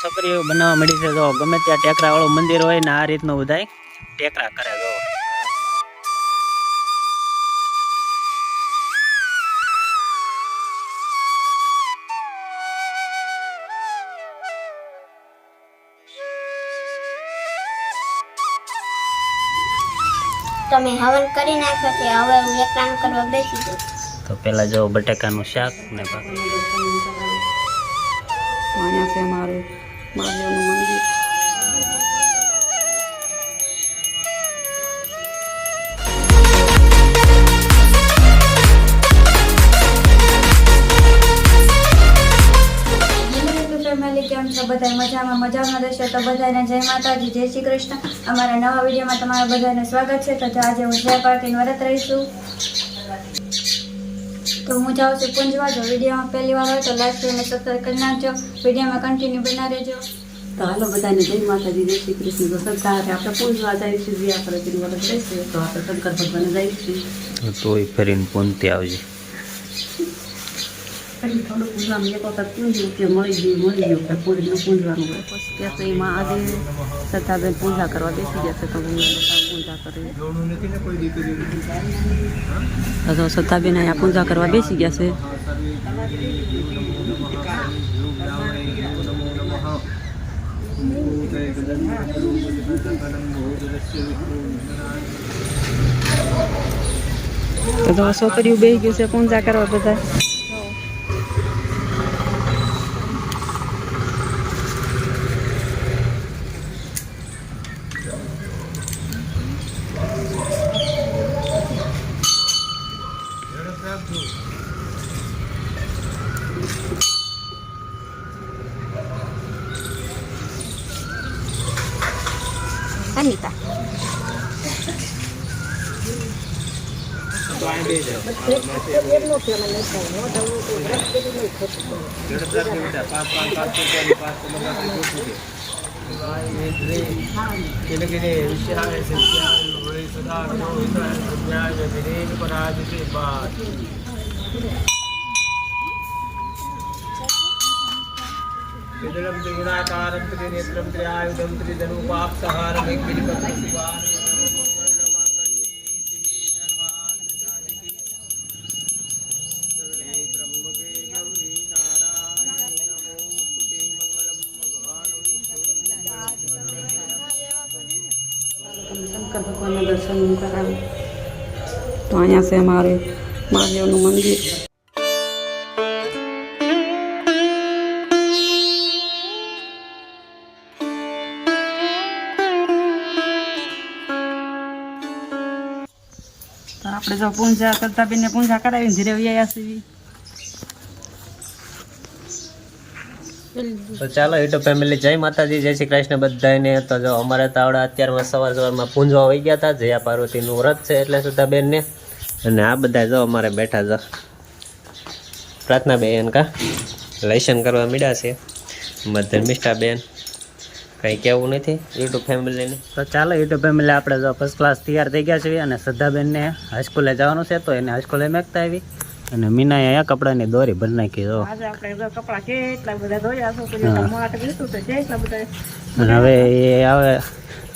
છોકરીઓ બનાવવા મળી છે જો ગમે ત્યાં ટેકરા વાળું મંદિર હોય ને આ રીતનું બધાય ટેકરા કરે જો. તમે હવન કરી નાખ્યો છે હવે હું એકરામ કરવા બેસી જઉં. તો પેલા જો બટેકાનું શાક ને બાકી. પાણી છે અમારે મહાદેવનું મંદિર. બધા મજામાં? મજામાં રહેશે તો બધાને જય માતાજી, જય શ્રી કૃષ્ણ. અમારા નવા વિડીયોમાં તમારા બધાને સ્વાગત છે. તો આજે હું જય પાર્ટીનું વ્રત રહીશું. તો હું જાઉં છું પૂંજવા જો વિડીયોમાં પહેલી વાર હોય તો લાઈક અને સબસ્ક્રાઈબ કરી નાખજો. વિડીયોમાં કન્ટિન્યુ બના રહેજો. તો હાલો બધાને જય માતાજી જય શ્રી કૃષ્ણ. તો સરકારે આપણે પૂંજવા છે જ્યાં આપણે તેની વખત જઈશું તો આપણે શંકર ભગવાન જઈશું તોય ફરીને પૂનતી આવજે. પછી થોડુંક પૂજવામાં એક વખત પૂંજ્યું કે મળી ગયું મળી ગયું કે પૂરીને પૂંજવાનું હોય પછી ત્યાં તો એમાં આજે સતાબેન પૂજા કરવા બેસી જશે તો હું પૂજા કરી તો સતાબેન અહીંયા પૂજા કરવા બેસી ગયા છે. તો તો છોકરીઓ બે ગયું છે પૂજા કરવા બધા grab two. Anita. પાંચ પાંચ પાંચ પાંચ കിഴക്കിനെ വിഷയായ സത്യായ സദാ സന്യായ വിനേന പരാജത്തെ ബാധ विदुरम त्रिगुणाकारम त्रिनेत्रम त्रिआयुधम त्रिधनुपापसहारम एक विधिपति शिवान અહીંયા છે અમારે મહાદેવનું મંદિર. તો આપણે જો પૂંજા કરતા બેને પૂંજા કરાવીને ધીરે વ્યાયા તો ચાલો યુટ્યુબ ફેમિલી જય માતાજી જય શ્રી કૃષ્ણ બધાને તો જો અમારે તો આવડા અત્યારમાં સવાર સવારમાં પૂંજવા વહી ગયા હતા જયા પાર્વતીનું વ્રત છે એટલે સુધા બેનને અને આ બધા જો અમારે બેઠા છે પ્રાર્થના બેન કા? લેસન કરવા મીડ્યા છે. ધર્મિષ્ઠા બેન. કંઈ કહેવું નથી યુટ્યુબ ફેમિલીને તો ચાલો યુટ્યુબ ફેમિલી આપણે જો ફર્સ્ટ ક્લાસ તૈયાર થઈ ગયા છીએ અને શ્રદ્ધાબેનને હાઈસ્કૂલે જવાનું છે તો એને હાઈસ્કૂલે મેકતા આવી. અને મીના અહીંયા કપડાની દોરી ભરી નાખી જો. આજે આપણે જો કપડાં કેટલા બધા ધોયા છોકરીઓ મોટ લીધું તો છે એટલા બધા અને હવે એ આવે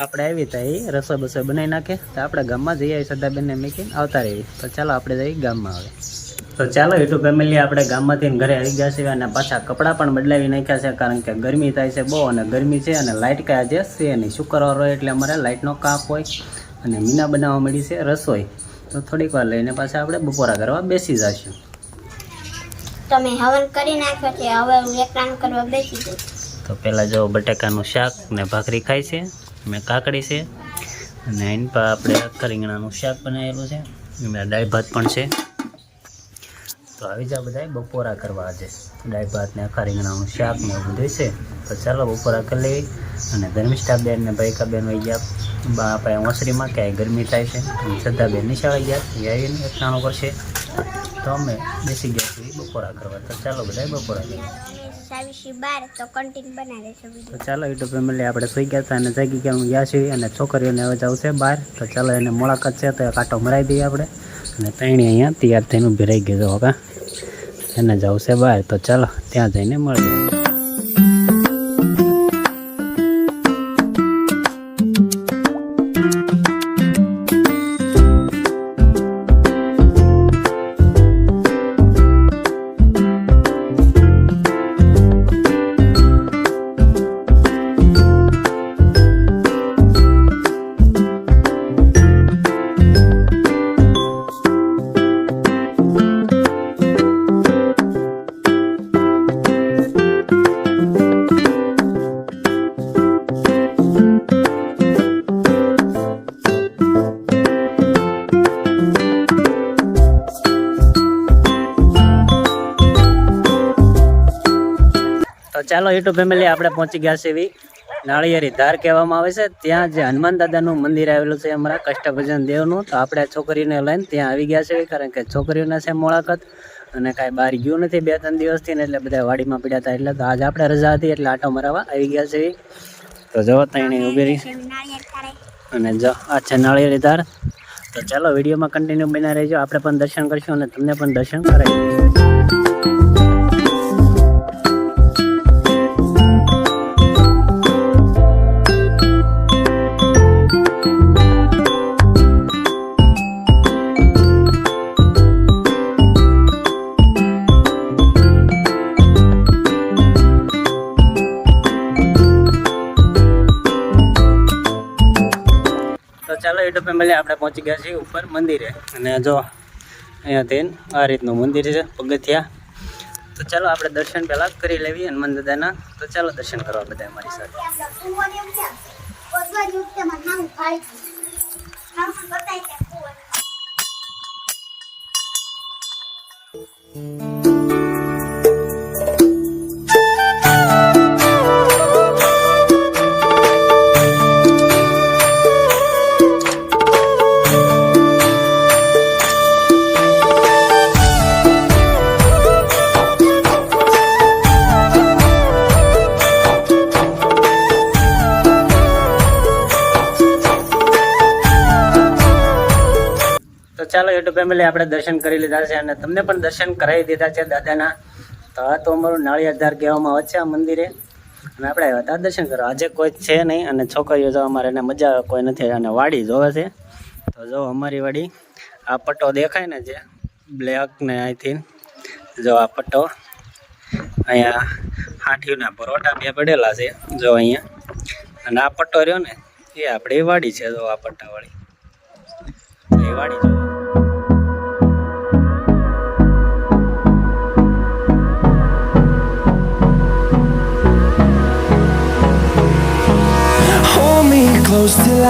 આપણે આવી તો એ રસોઈ બસોઈ બનાવી નાખે તો આપણે ગામમાં જઈએ સદાબેનને મૂકીને આવતા રહીએ તો ચાલો આપણે જઈએ ગામમાં આવે તો ચાલો યુટ્યુબ ફેમિલી આપણે ગામમાંથી ઘરે આવી ગયા છીએ અને પાછા કપડાં પણ બદલાવી નાખ્યા છે કારણ કે ગરમી થાય છે બહુ અને ગરમી છે અને લાઇટ કાંઈ આજે છે નહીં. શુક્રવાર હોય એટલે અમારે લાઇટનો કાપ હોય અને મીના બનાવવા મળી છે રસોઈ. તો થોડીક વાર લઈને પાછા આપણે બપોરા કરવા બેસી તમે હવન કરી નાખ્યો છે હવે હું એકરામ કરવા બેસી જઉં. તો પહેલાં જો બટાકાનું શાક ને ભાખરી ખાય છે. મેં કાકડી છે. અને એની પર આપણે આખા રીંગણાનું શાક બનાવેલું છે. એમાં દાળ ભાત પણ છે. તો આવી જા બધા બપોરા કરવા આજે. દાળ ભાત ને આખા રીંગણાનું શાક ને એવું બધું છે. તો ચાલો બપોરા કરી લેવી અને ધર્મિષ્ઠા બેન ને ભાઈકા બેન વહી ગયા. બા આપણે ઓસરીમાં ક્યાંય ગરમી થાય છે. અને શ્રદ્ધા બેન નિશાળે ગયા. એ આવીને એકટાણું કરશે તો અમે બેસી ગયા છીએ બપોરા કરવા. તો ચાલો બધા બપોરા કરીએ. સાવીસી બાર તો કન્ટિન બનાવી ચાલો યુટ્યુબ ફેમિલી આપણે સુઈ ગયા હતા અને જાગી ગયા, હું ગયા છીએ અને છોકરીઓને હવે જવું છે બહાર. તો ચાલો, એને મુલાકાત છે, તો કાંટો મરાઈ દઈએ આપણે. અને ત્રણે અહીંયા તૈયાર થઈને ઊભી રહી ગઈ જો કા. એને જવું છે બહાર. તો ચાલો, ત્યાં જઈને મળીએ. ચાલો યુટ્યુબ ફેમિલી આપણે પહોંચી ગયા છે એવી નાળિયેરી ધાર કહેવામાં આવે છે. ત્યાં જે હનુમાન દાદાનું મંદિર આવેલું છે, અમારા કષ્ટભજન દેવનું. તો આપણે છોકરીને લઈને ત્યાં આવી ગયા છે કારણ કે છોકરીઓના છે મુલાકાત અને કાંઈ બહાર ગયું નથી બે ત્રણ દિવસથી ને એટલે બધા વાડીમાં પડ્યા હતા. એટલે તો આજ આપણે રજા હતી, એટલે આટો મરાવા આવી ગયા છે તો જવા ત્યાં ઊભી રહી. અને જો, આ છે નાળિયેરી ધાર. તો ચાલો, વિડીયોમાં કન્ટિન્યુ બના રહેજો. આપણે પણ દર્શન કરીશું અને તમને પણ દર્શન કરાવી દઈએ. તો ચાલો યુટ્યુબ ફેમિલી આપણે પહોંચી ગયા છીએ ઉપર મંદિરે. અને જો અહીંયા તેન આ રીતનું મંદિર છે, પગથિયા. તો ચાલો આપણે દર્શન પહેલાં કરી લેવી હનુમાન દાદાના તો ચાલો દર્શન કરવા બધા અમારી સાથે. કુંવર એવું ચાલો યુટ્યુબ ફેમિલી આપણે દર્શન કરી લીધા છે અને તમને પણ દર્શન કરાવી દીધા છે દાદાના. તો આ તો અમારું નાળિયાધાર કહેવામાં આવે છે આ મંદિરે. અને આપણે આવ્યા હતા દર્શન કરવા. આજે કોઈ છે નહીં અને છોકરીઓ જો અમારે એને મજા આવે, કોઈ નથી અને વાડી જોવે છે. તો જો અમારી વાડી, આ પટ્ટો દેખાય ને જે બ્લેક ને અહીંથી જો આ પટ્ટો અહીંયા હાંઠીના પરોઠા બે પડેલા છે, જો અહીંયા. અને આ પટ્ટો રહ્યો ને, એ આપણી વાડી છે, જો આ પટ્ટાવાળી. એ વાડી જો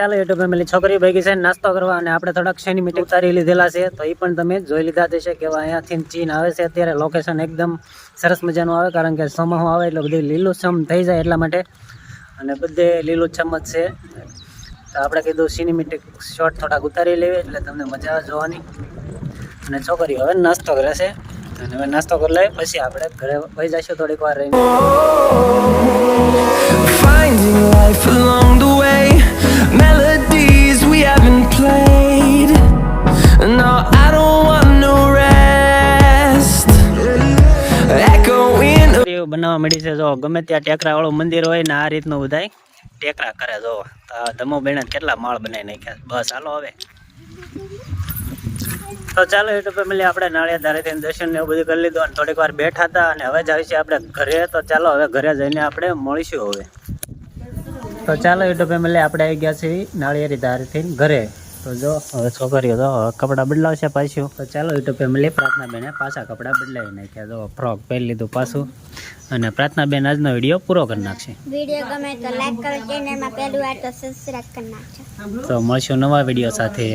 ચાલો યુટ્યુબ ફેમિલી છોકરી ભેગી છે નાસ્તો કરવા અને આપણે થોડાક સેન્ટીમીટર ઉતારી લીધેલા છે તો એ પણ તમે જોઈ લીધા છે કે અહીંયાથી ચીન આવે છે અત્યારે. લોકેશન એકદમ સરસ મજાનું આવે કારણ કે સમહો આવે એટલે બધું લીલુંછમ થઈ જાય એટલા માટે. અને બધે લીલુંછમ જ છે. તો આપણે કીધું સિનેમેટિક શોટ થોડાક ઉતારી લેવી એટલે તમને મજા આવે જોવાની. અને છોકરી હવે નાસ્તો કરે છે. અને હવે નાસ્તો કરી લે પછી આપણે ઘરે વહી જઈશું થોડીક વાર રહીને. Finding life along the way, melodies we haven't played. No, I don't want no rest. Echoing બનાવવા મળી છે જો ગમે ત્યાં ટેકરાવાળું મંદિર હોય ને આ રીતનું બધાય ટેકરા કરે જો. ધમો બેને કેટલા માળ બનાવી નાખ્યા બસ હાલો હવે. તો ચાલો યુટ્યુબ ફેમિલી આપણે નાળિયા ધારેથી દર્શન એવું બધું કરી લીધું અને થોડીક વાર બેઠા હતા અને હવે જ આવીશું આપણે ઘરે. તો ચાલો હવે ઘરે જઈને આપણે મળીશું હવે. તો ચાલો યુટ્યુબ ફેમિલી આપણે આવી ગયા છીએ નાળિયેરી ધારેથી ઘરે. તો જો હવે છોકરીઓ તો કપડાં બદલાવશે પાછું. તો ચાલો યુટ્યુબ ફેમિલી પ્રાર્થના બેને પાછા કપડાં બદલાવી નાખ્યા. જો ફ્રોક પહેરી લીધું પાછું. અને પ્રાર્થના બેન આજનો વીડિયો પૂરો કરી નાખશે. વીડિયો ગમે તો લાઈક કરો ચેનલમાં પહેલું વાર તો સબસ્ક્રાઇબ કરી નાખજો. તો મળશું નવા વીડિયો સાથે.